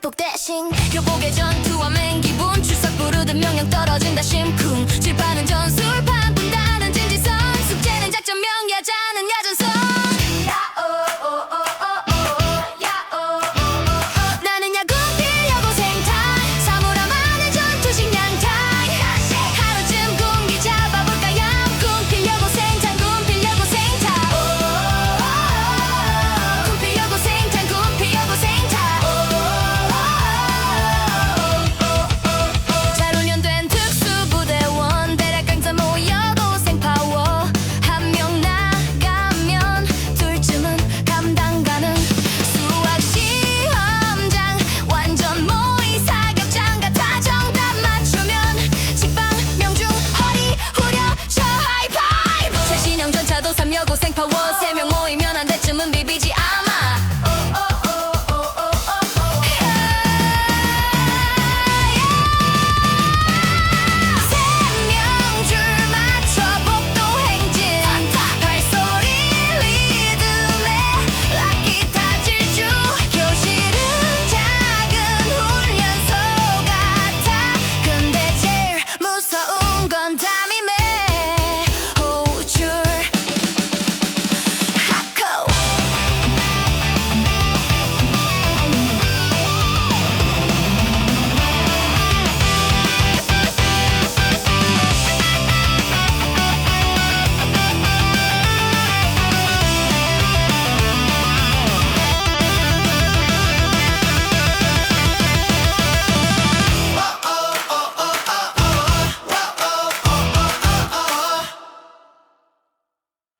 극복 대신 교복의 전투와 맨 기분 출석 부르듯 명령 떨어진다 심쿵. 질파는 전술판